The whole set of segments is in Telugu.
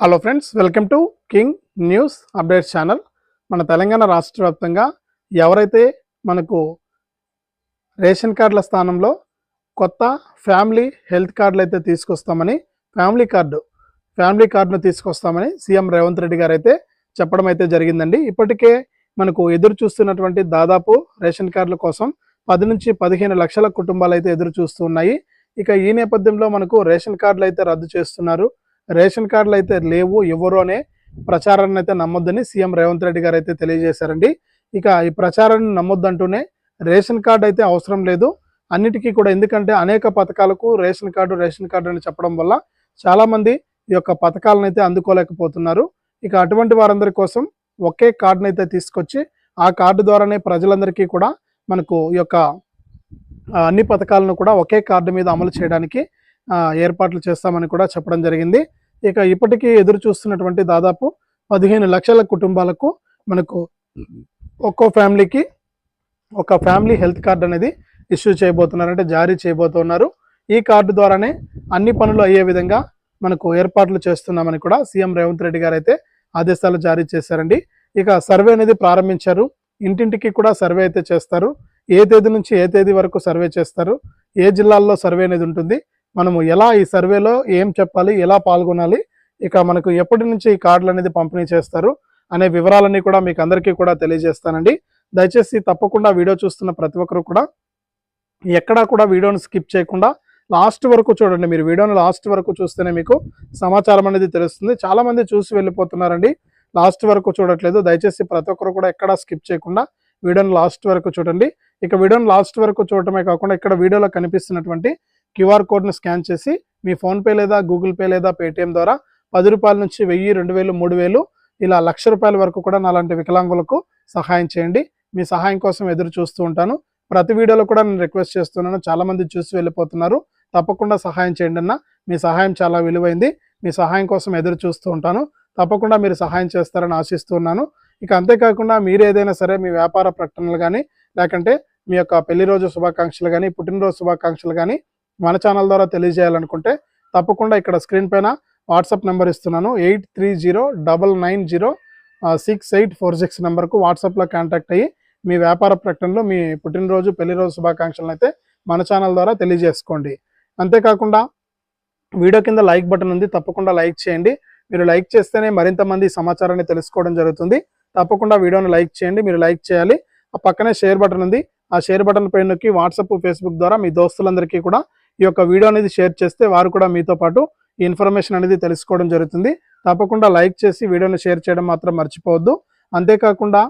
Hello friends welcome to king news updates channel మన తెలంగాణ రాష్ట్ర వ్యాప్తంగా ఎవరైతే మనకు రేషన్ కార్డుల స్థానంలో కొత్త ఫ్యామిలీ హెల్త్ కార్డులు అయితే తీసుకొస్తామని ఫ్యామిలీ కార్డు ఫ్యామిలీ కార్డును తీసుకొస్తామని సీఎం రేవంత్ రెడ్డి గారు అయితే చెప్పడం అయితే జరిగిందండి. ఇప్పటికే మనకు ఎదురు చూస్తున్నటువంటి దాదాపు రేషన్ కార్డుల కోసం పది నుంచి పదిహేను లక్షల కుటుంబాలు అయితే ఎదురు చూస్తున్నాయి ఇక ఈ నేపథ్యంలో మనకు రేషన్ కార్డులు అయితే రద్దు చేస్తున్నారు. రేషన్ కార్డులు అయితే లేవు ఎవరు అనే ప్రచారాన్ని అయితే నమ్మొద్దని సీఎం రేవంత్ రెడ్డి గారు అయితే తెలియజేశారండి. ఇక ఈ ప్రచారాన్ని నమ్మొద్దంటూనే రేషన్ కార్డు అయితే అవసరం లేదు. అన్నిటికీ కూడా ఎందుకంటే అనేక పథకాలకు రేషన్ కార్డు రేషన్ కార్డు అని చెప్పడం వల్ల చాలామంది ఈ యొక్క పథకాలను అయితే అందుకోలేకపోతున్నారు. ఇక అటువంటి వారందరి కోసం ఒకే కార్డును అయితే తీసుకొచ్చి ఆ కార్డు ద్వారానే ప్రజలందరికీ కూడా మనకు ఈ యొక్క అన్ని పథకాలను కూడా ఒకే కార్డు మీద అమలు చేయడానికి ఏర్పాట్లు చేస్తామని కూడా చెప్పడం జరిగింది. ఇక ఇప్పటికీ ఎదురు చూస్తున్నటువంటి దాదాపు పదిహేను లక్షల కుటుంబాలకు మనకు ఒక్కో ఫ్యామిలీకి ఒక ఫ్యామిలీ హెల్త్ కార్డు అనేది ఇష్యూ చేయబోతున్నారు అంటే జారీ చేయబోతున్నారు. ఈ కార్డు ద్వారానే అన్ని పనులు అయ్యే విధంగా మనకు ఏర్పాట్లు చేస్తున్నామని కూడా సీఎం రేవంత్ రెడ్డి గారు అయితే ఆదేశాలు జారీ చేశారండి. ఇక సర్వే అనేది ప్రారంభించారు. ఇంటింటికి కూడా సర్వే అయితే చేస్తారు. ఏ తేదీ నుంచి ఏ తేదీ వరకు సర్వే చేస్తారు? ఏ జిల్లాల్లో సర్వే అనేది ఉంటుంది? మనము ఎలా ఈ సర్వేలో ఏం చెప్పాలి ఎలా పాల్గొనాలి ఇక మనకు ఎప్పటి నుంచి ఈ కార్డులు అనేది పంపిణీ చేస్తారు అనే వివరాలన్నీ కూడా మీకు అందరికీ కూడా తెలియజేస్తానండి. దయచేసి తప్పకుండా వీడియో చూస్తున్న ప్రతి ఒక్కరు కూడా ఎక్కడా కూడా వీడియోను స్కిప్ చేయకుండా లాస్ట్ వరకు చూడండి. మీరు వీడియోను లాస్ట్ వరకు చూస్తేనే మీకు సమాచారం అనేది తెలుస్తుంది. చాలామంది చూసి వెళ్ళిపోతున్నారండి. లాస్ట్ వరకు చూడట్లేదు. దయచేసి ప్రతి ఒక్కరు కూడా ఎక్కడా స్కిప్ చేయకుండా వీడియోని లాస్ట్ వరకు చూడండి. ఇక వీడియోని లాస్ట్ వరకు చూడటమే కాకుండా ఇక్కడ వీడియోలో కనిపిస్తున్నటువంటి క్యూఆర్ కోడ్ను స్కాన్ చేసి మీ ఫోన్పే లేదా గూగుల్ పే లేదా పేటిఎం ద్వారా పది రూపాయల నుంచి వెయ్యి రెండు వేలు మూడు వేలు ఇలా లక్ష రూపాయల వరకు కూడా నాలాంటి వికలాంగులకు సహాయం చేయండి. మీ సహాయం కోసం ఎదురు చూస్తూ ఉంటాను. ప్రతి వీడియోలో కూడా నేను రిక్వెస్ట్ చేస్తున్నాను. చాలామంది చూసి వెళ్ళిపోతున్నారు. తప్పకుండా సహాయం చేయండి అన్న. మీ సహాయం చాలా విలువైంది. మీ సహాయం కోసం ఎదురు చూస్తూ ఉంటాను. తప్పకుండా మీరు సహాయం చేస్తారని ఆశిస్తున్నాను ఇక అంతేకాకుండా మీరు ఏదైనా సరే మీ వ్యాపార ప్రకటనలు కానీ లేకంటే మీ యొక్క పెళ్ళి రోజు శుభాకాంక్షలు కానీ పుట్టినరోజు శుభాకాంక్షలు కానీ మన ఛానల్ ద్వారా తెలియజేయాలనుకుంటే తప్పకుండా ఇక్కడ స్క్రీన్ పైన వాట్సాప్ నెంబర్ ఇస్తున్నాను. Eight three zero double nine zero six eight four six నెంబర్కు వాట్సాప్లో కాంటాక్ట్ అయ్యి మీ వ్యాపార ప్రకటనలు మీ పుట్టినరోజు పెళ్ళి రోజు శుభాకాంక్షలను అయితే మన ఛానల్ ద్వారా తెలియజేసుకోండి. అంతేకాకుండా వీడియో కింద లైక్ బటన్ ఉంది. తప్పకుండా లైక్ చేయండి. మీరు లైక్ చేస్తేనే మరింత మంది సమాచారాన్ని తెలుసుకోవడం జరుగుతుంది. తప్పకుండా వీడియోని లైక్ చేయండి. మీరు లైక్ చేయాలి. ఆ పక్కనే షేర్ బటన్ ఉంది. ఆ షేర్ బటన్ పైన నొక్కి వాట్సాప్ ఫేస్బుక్ ద్వారా మీ దోస్తులందరికీ కూడా ఈ యొక్క వీడియో అనేది షేర్ చేస్తే వారు కూడా మీతో పాటు ఈ ఇన్ఫర్మేషన్ అనేది తెలుసుకోవడం జరుగుతుంది. తప్పకుండా లైక్ చేసి వీడియోని షేర్ చేయడం మాత్రం మర్చిపోవద్దు. అంతేకాకుండా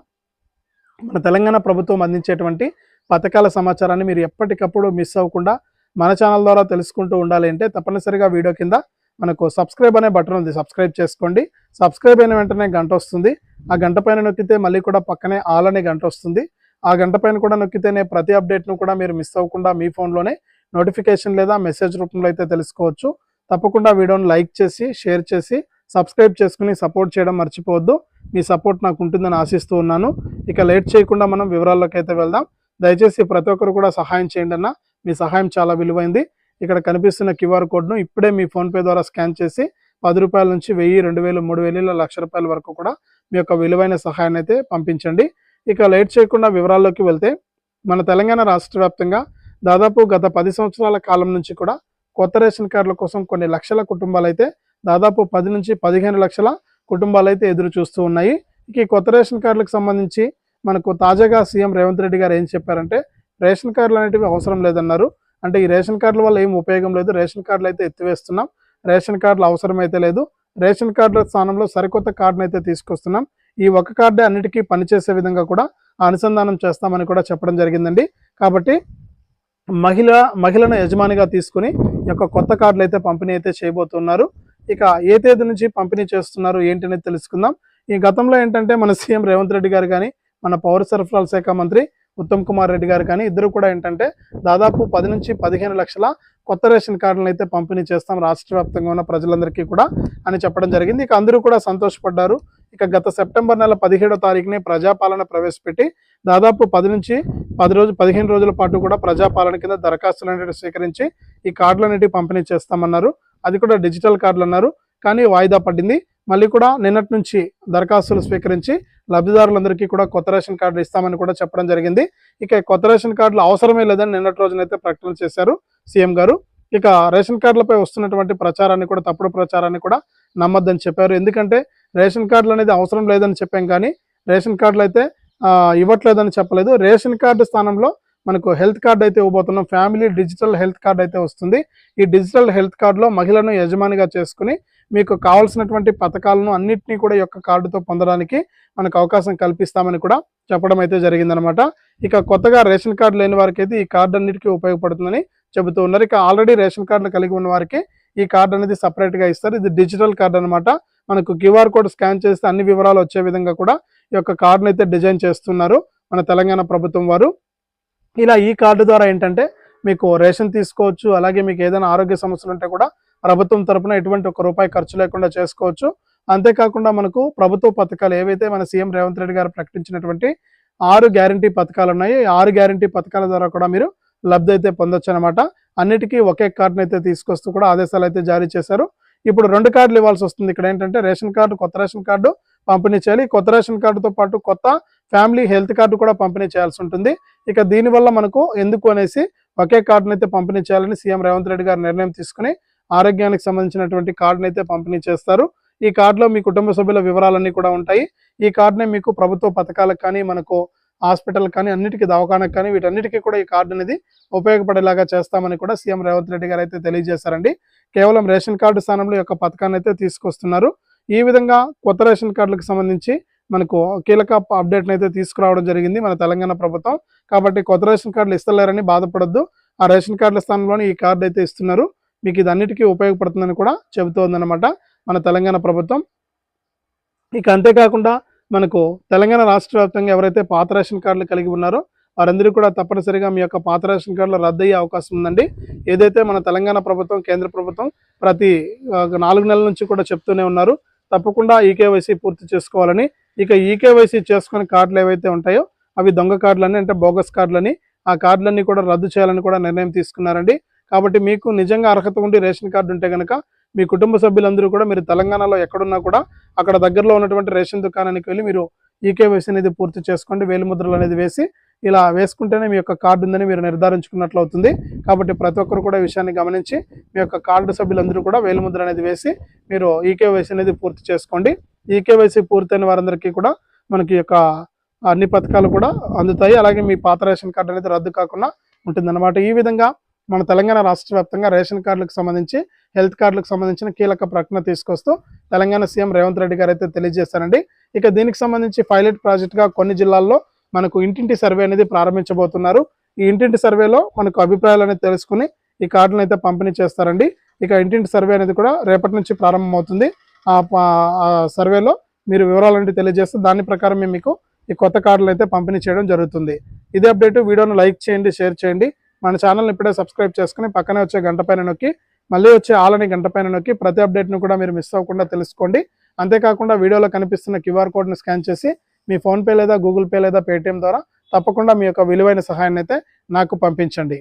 మన తెలంగాణ ప్రభుత్వం అందించేటువంటి పథకాల సమాచారాన్ని మీరు ఎప్పటికప్పుడు మిస్ అవ్వకుండా మన ఛానల్ ద్వారా తెలుసుకుంటూ ఉండాలి అంటే తప్పనిసరిగా వీడియో కింద మనకు సబ్స్క్రైబ్ అనే బటన్ ఉంది. సబ్స్క్రైబ్ చేసుకోండి. సబ్స్క్రైబ్ అయిన వెంటనే గంట వస్తుంది. ఆ గంట పైన నొక్కితే మళ్ళీ కూడా పక్కనే ఆల్ అనే గంట వస్తుంది. ఆ గంట పైన కూడా నొక్కితేనే ప్రతి అప్డేట్ను కూడా మీరు మిస్ అవ్వకుండా మీ ఫోన్లోనే నోటిఫికేషన్ లేదా మెసేజ్ రూపంలో అయితే తెలుసుకోవచ్చు. తప్పకుండా వీడియోని లైక్ చేసి షేర్ చేసి సబ్స్క్రైబ్ చేసుకుని సపోర్ట్ చేయడం మర్చిపోవద్దు. మీ సపోర్ట్ నాకు ఉంటుందని ఆశిస్తూ ఉన్నాను. ఇక లేట్ చేయకుండా మనం వివరాల్లోకి అయితే వెళ్దాం. దయచేసి ప్రతి ఒక్కరు కూడా సహాయం చేయండి అన్న. మీ సహాయం చాలా విలువైంది. ఇక్కడ కనిపిస్తున్న క్యూఆర్ కోడ్ను ఇప్పుడే మీ ఫోన్పే ద్వారా స్కాన్ చేసి పది రూపాయల నుంచి వెయ్యి రెండు వేలు మూడు వేలు లక్ష రూపాయల వరకు కూడా మీ యొక్క విలువైన సహాయాన్ని అయితే పంపించండి. ఇక లేట్ చేయకుండా వివరాల్లోకి వెళ్తే మన తెలంగాణ రాష్ట్ర వ్యాప్తంగా దాదాపు గత పది సంవత్సరాల కాలం నుంచి కూడా కొత్త రేషన్ కార్డుల కోసం కొన్ని లక్షల కుటుంబాలు అయితే దాదాపు పది నుంచి పదిహేను లక్షల కుటుంబాలు అయితే ఎదురు చూస్తూ ఉన్నాయి. ఇక ఈ కొత్త రేషన్ కార్డులకు సంబంధించి మనకు తాజాగా సీఎం రేవంత్ రెడ్డి గారు ఏం చెప్పారంటే రేషన్ కార్డులు అనేటివి అవసరం లేదన్నారు. అంటే ఈ రేషన్ కార్డుల వల్ల ఏం ఉపయోగం లేదు. రేషన్ కార్డులు అయితే ఎత్తివేస్తున్నాం. రేషన్ కార్డులు అవసరమైతే లేదు. రేషన్ కార్డుల స్థానంలో సరికొత్త కార్డును అయితే తీసుకొస్తున్నాం. ఈ ఒక కార్డే అన్నిటికీ పనిచేసే విధంగా కూడా అనుసంధానం చేస్తామని కూడా చెప్పడం జరిగిందండి. కాబట్టి మహిళ మహిళను యజమానిగా తీసుకుని ఈ యొక్క కొత్త కార్డులు అయితే పంపిణీ అయితే చేయబోతున్నారు. ఇక ఏ తేదీ నుంచి పంపిణీ చేస్తున్నారు ఏంటనేది తెలుసుకుందాం. ఈ గతంలో ఏంటంటే మన సీఎం రేవంత్ రెడ్డి గారు కానీ మన పౌర సరఫరాల శాఖ మంత్రి ఉత్తమ్ కుమార్ రెడ్డి గారు కానీ ఇద్దరు కూడా ఏంటంటే దాదాపు పది నుంచి పదిహేను లక్షల కొత్త రేషన్ కార్డులను అయితే పంపిణీ చేస్తాం రాష్ట్ర వ్యాప్తంగా ఉన్న ప్రజలందరికీ కూడా అని చెప్పడం జరిగింది. ఇక అందరూ కూడా సంతోషపడ్డారు. ఇక గత సెప్టెంబర్ నెల పదిహేడో తారీఖునే ప్రజాపాలన ప్రవేశపెట్టి దాదాపు పది నుంచి పది రోజు పదిహేను రోజుల పాటు కూడా ప్రజాపాలన కింద దరఖాస్తులు అనేవి స్వీకరించి ఈ కార్డులు అనేటివి పంపిణీ చేస్తామన్నారు. అది కూడా డిజిటల్ కార్డులు అన్నారు కానీ వాయిదా పడింది. మళ్ళీ కూడా నిన్నటి నుంచి దరఖాస్తులు స్వీకరించి లబ్ధిదారులందరికీ కూడా కొత్త రేషన్ కార్డులు ఇస్తామని కూడా చెప్పడం జరిగింది. ఇక కొత్త రేషన్ కార్డులు అవసరమే లేదని నిన్నటి రోజునైతే ప్రకటన చేశారు సీఎం గారు. ఇక రేషన్ కార్డులపై వస్తున్నటువంటి ప్రచారాన్ని కూడా తప్పుడు ప్రచారాన్ని కూడా నమ్మద్దని చెప్పారు. ఎందుకంటే రేషన్ కార్డులు అనేది అవసరం లేదని చెప్పాం కానీ రేషన్ కార్డులు అయితే ఇవ్వట్లేదని చెప్పలేదు. రేషన్ కార్డు స్థానంలో మనకు హెల్త్ కార్డు అయితే ఇవ్వబోతున్నాం. ఫ్యామిలీ డిజిటల్ హెల్త్ కార్డు అయితే వస్తుంది. ఈ డిజిటల్ హెల్త్ కార్డులో మహిళను యజమానిగా చేసుకుని మీకు కావాల్సినటువంటి పథకాలను అన్నింటినీ కూడా ఈ యొక్క కార్డుతో పొందడానికి మనకు అవకాశం కల్పిస్తామని కూడా చెప్పడం అయితే జరిగిందనమాట. ఇక కొత్తగా రేషన్ కార్డు లేని వారికి అయితే ఈ కార్డు అన్నిటికీ ఉపయోగపడుతుందని చెబుతూ ఉన్నారు. ఇక ఆల్రెడీ రేషన్ కార్డులు కలిగి ఉన్న వారికి ఈ కార్డు అనేది సపరేట్గా ఇస్తారు. ఇది డిజిటల్ కార్డు అనమాట మనకు క్యూఆర్ కోడ్ స్కాన్ చేస్తే అన్ని వివరాలు వచ్చే విధంగా కూడా ఈ యొక్క కార్డును అయితే డిజైన్ చేస్తున్నారు మన తెలంగాణ ప్రభుత్వం వారు. ఇలా ఈ కార్డు ద్వారా ఏంటంటే మీకు రేషన్ తీసుకోవచ్చు అలాగే మీకు ఏదైనా ఆరోగ్య సమస్యలు ఉంటే కూడా ప్రభుత్వం తరపున ఎటువంటి ఒక రూపాయి ఖర్చు లేకుండా చేసుకోవచ్చు. అంతేకాకుండా మనకు ప్రభుత్వ పథకాలు ఏవైతే మన సీఎం రేవంత్ రెడ్డి గారు ప్రకటించినటువంటి ఆరు గ్యారంటీ పథకాలు ఉన్నాయి ఆరు గ్యారంటీ పథకాల ద్వారా కూడా మీరు లబ్ధి అయితే పొందొచ్చు అనమాట అన్నిటికీ ఒకే కార్డును అయితే తీసుకొస్తూ కూడా ఆదేశాలు అయితే జారీ చేశారు. ఇప్పుడు రెండు కార్డులు ఇవ్వాల్సి వస్తుంది. ఇక్కడ ఏంటంటే రేషన్ కార్డు కొత్త రేషన్ కార్డు పంపిణీ చేయాలి. కొత్త రేషన్ కార్డుతో పాటు కొత్త ఫ్యామిలీ హెల్త్ కార్డు కూడా పంపిణీ చేయాల్సి ఉంటుంది. ఇక దీనివల్ల మనకు ఎందుకు అనేసి ఒకే కార్డును అయితే పంపిణీ చేయాలని సీఎం రేవంత్ రెడ్డి గారు నిర్ణయం తీసుకుని ఆరోగ్యానికి సంబంధించినటువంటి కార్డును అయితే పంపిణీ చేస్తారు. ఈ కార్డులో మీ కుటుంబ సభ్యుల వివరాలన్నీ కూడా ఉంటాయి. ఈ కార్డునే మీకు ప్రభుత్వ పథకాలకు కానీ మనకు హాస్పిటల్ కానీ అన్నిటికీ దవాఖానకు కానీ వీటన్నిటికీ కూడా ఈ కార్డు అనేది ఉపయోగపడేలాగా చేస్తామని కూడా సీఎం రేవంత్ రెడ్డి గారు అయితే తెలియజేశారండి. కేవలం రేషన్ కార్డు స్థానంలో యొక్క పథకాన్ని అయితే తీసుకొస్తున్నారు. ఈ విధంగా కొత్త రేషన్ కార్డులకు సంబంధించి మనకు కీలక అప్డేట్ అయితే తీసుకురావడం జరిగింది మన తెలంగాణ ప్రభుత్వం. కాబట్టి కొత్త రేషన్ కార్డులు ఇస్తలేరని బాధపడద్దు. ఆ రేషన్ కార్డుల స్థానంలోనే ఈ కార్డు అయితే ఇస్తున్నారు. మీకు ఇది అన్నిటికీ ఉపయోగపడుతుందని కూడా చెబుతోందనమాట మన తెలంగాణ ప్రభుత్వం. ఇక అంతేకాకుండా మనకు తెలంగాణ రాష్ట్ర వ్యాప్తంగా ఎవరైతే పాత రేషన్ కార్డులు కలిగి ఉన్నారో వారందరూ కూడా తప్పనిసరిగా మీ యొక్క పాత రేషన్ కార్డులు రద్దయ్యే అవకాశం ఉందండి. ఏదైతే మన తెలంగాణ ప్రభుత్వం కేంద్ర ప్రభుత్వం ప్రతి నాలుగు నెలల నుంచి కూడా చెప్తూనే ఉన్నారు. తప్పకుండా ఈకేవైసీ పూర్తి చేసుకోవాలని. ఇక ఈకేవైసీ చేసుకునే కార్డులు ఏవైతే ఉంటాయో అవి దొంగ కార్డులని అంటే బోగస్ కార్డులని ఆ కార్డులన్నీ కూడా రద్దు చేయాలని కూడా నిర్ణయం తీసుకున్నారండి. కాబట్టి మీకు నిజంగా అర్హత ఉండి రేషన్ కార్డు ఉంటే కనుక మీ కుటుంబ సభ్యులందరూ కూడా మీరు తెలంగాణలో ఎక్కడున్నా కూడా అక్కడ దగ్గరలో ఉన్నటువంటి రేషన్ దుకాణానికి వెళ్ళి మీరు ఈకేవైసీ అనేది పూర్తి చేసుకోండి. వేలిముద్రలు అనేది వేసి ఇలా వేసుకుంటేనే మీ యొక్క కార్డు ఉందని మీరు నిర్ధారించుకున్నట్లు అవుతుంది. కాబట్టి ప్రతి ఒక్కరు కూడా విషయాన్ని గమనించి మీ యొక్క కార్డు సభ్యులందరూ కూడా వేలిముద్ర అనేది వేసి మీరు ఈకేవైసీ అనేది పూర్తి చేసుకోండి. ఈకేవైసీ పూర్తయిన వారందరికీ కూడా మనకి యొక్క అన్ని పథకాలు కూడా అందుతాయి. అలాగే మీ పాత రేషన్ కార్డు అనేది రద్దు కాకుండా ఉంటుందన్నమాట. ఈ విధంగా మన తెలంగాణ రాష్ట్ర వ్యాప్తంగా రేషన్ కార్డులకు సంబంధించి హెల్త్ కార్డులకు సంబంధించిన కీలక ప్రకటన తీసుకొస్తూ తెలంగాణ సీఎం రేవంత్ రెడ్డి గారు అయితే తెలియజేశారండి. ఇక దీనికి సంబంధించి పైలట్ ప్రాజెక్ట్గా కొన్ని జిల్లాల్లో మనకు ఇంటింటి సర్వే అనేది ప్రారంభించబోతున్నారు. ఈ ఇంటింటి సర్వేలో మనకు అభిప్రాయాలు అనేది తెలుసుకుని ఈ కార్డులను అయితే పంపిణీ చేస్తారండి. ఇక ఇంటింటి సర్వే అనేది కూడా రేపటి నుంచి ప్రారంభమవుతుంది. ఆ సర్వేలో మీరు వివరాలన్నీ తెలియజేస్తే దాని ప్రకారం మేము మీకు ఈ కొత్త కార్డులు అయితే పంపిణీ చేయడం జరుగుతుంది. ఇదే అప్డేట్ వీడియోను లైక్ చేయండి షేర్ చేయండి. మన ఛానల్ని ఇప్పుడే సబ్స్క్రైబ్ చేసుకుని పక్కనే వచ్చే గంట పైన నొక్కి మళ్ళీ వచ్చే ఆలని గంట పైన నొక్కి ప్రతి అప్డేట్ను కూడా మీరు మిస్ అవ్వకుండా తెలుసుకోండి. అంతేకాకుండా వీడియోలో కనిపిస్తున్న క్యూఆర్ కోడ్ని స్కాన్ చేసి మీ ఫోన్పే లేదా గూగుల్ పే లేదా పేటిఎం ద్వారా తప్పకుండా మీ యొక్క విలువైన సహాయాన్ని అయితే నాకు పంపించండి.